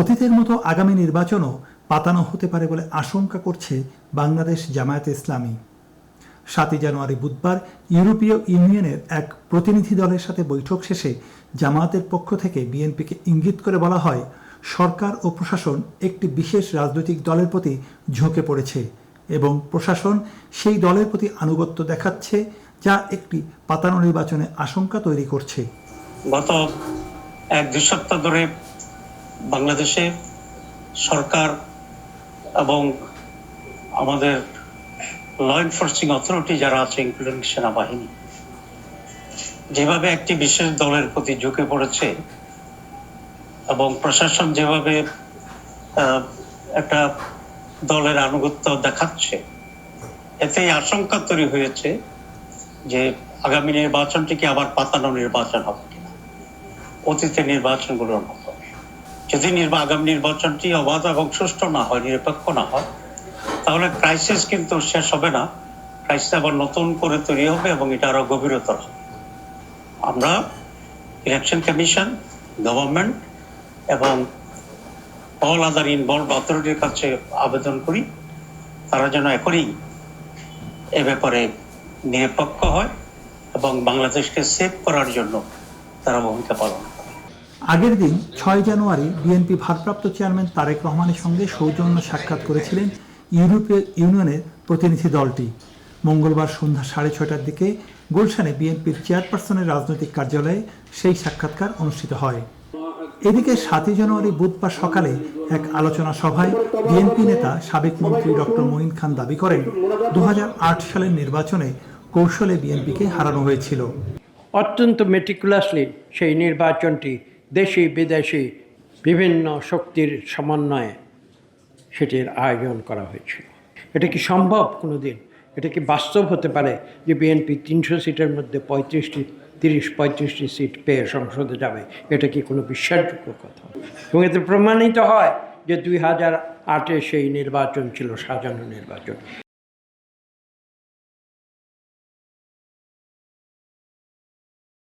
অতীতের মতো আগামী নির্বাচনও পাতানো হতে পারে বলে আশঙ্কা করছে বাংলাদেশ জামায়াতে ইসলামী। সাতই জানুয়ারি বুধবার ইউরোপীয় ইউনিয়নের এক প্রতিনিধি দলের সাথে বৈঠক শেষে জামায়াতের পক্ষ থেকে বিএনপিকে ইঙ্গিত করে বলা হয়, সরকার ও প্রশাসন একটি বিশেষ রাজনৈতিক দলের প্রতি ঝুঁকে পড়েছে এবং প্রশাসন সেই দলের প্রতি আনুগত্য দেখাচ্ছে যা একটি পাতানো নির্বাচনে আশঙ্কা তৈরি করছে। গত এক দুই সপ্তাহ ধরে বাংলাদেশে সরকার এবং আমাদের ল এনফোর্সিং অথরিটি যারা আছে ইনক্লুডিং সেনাবাহিনী, যেভাবে একটি বিশেষ দলের প্রতি ঝুঁকে পড়েছে এবং প্রশাসন যেভাবে একটা দলের আনুগত্য দেখাচ্ছে এতেই আশঙ্কা তৈরি হয়েছে যে আগামী নির্বাচনটি কি আবার পাতানো নির্বাচন হবে কিনা, অতীতের নির্বাচনগুলোর মতো। যদি আগামী নির্বাচনটি অবাধ এবং সুষ্ঠু না হয়, নিরপেক্ষ না হয়, তাহলে ক্রাইসিস কিন্তু শেষ হবে না। ক্রাইসিস আবার নতুন করে তৈরি হবে এবং এটা আরও গভীরতর আমরা ইলেকশন কমিশন গভর্নমেন্ট এবং অল আদার ইনভলভ অথরিটির কাছে আবেদন করি। তারা যেন এখনই এ ব্যাপারে নিরপেক্ষ হয় এবং বাংলাদেশকে সেভ করার জন্য তারা ভূমিকা পালন করে। আগের দিন ছয় জানুয়ারি বিএনপি ভারপ্রাপ্ত চেয়ারম্যান তারেক রহমানের সঙ্গে সৌজন্য সাক্ষাৎ করেছিলেন ইউরোপীয় ইউনিয়নের প্রতিনিধি দলটি। মঙ্গলবার সন্ধ্যা সাড়ে ছয়টার দিকে গুলশানে বিএনপির চেয়ারপারসনের রাজনৈতিক কার্যালয়ে সেই সাক্ষাৎকার অনুষ্ঠিত হয়। এদিকে সাতই জানুয়ারি বুধবার সকালে এক আলোচনা সভায় বিএনপি নেতা সাবেক মন্ত্রী ডক্টর মঈন খান দাবি করেন দু হাজার আট সালের নির্বাচনে কৌশলে বিএনপিকে হারানো হয়েছিল। অত্যন্ত মেটিকুলাসলি সেই নির্বাচনটি দেশি, বিদেশি বিভিন্ন শক্তির সমন্বয়ে সেটির আয়োজন করা হয়েছিল এটা কি সম্ভব কোনো দিন এটা কি বাস্তব হতে পারে যে বিএনপি তিনশো সিটের মধ্যে পঁয়ত্রিশটি, তিরিশ, পঁয়ত্রিশটি সিট পেয়ে সংসদে যাবে? এটা কি কোনো বিশ্বাসযোগ্য কথা? এবং এতে প্রমাণিত হয় যে দুই হাজার আটে সেই নির্বাচন ছিল সাজানো নির্বাচন।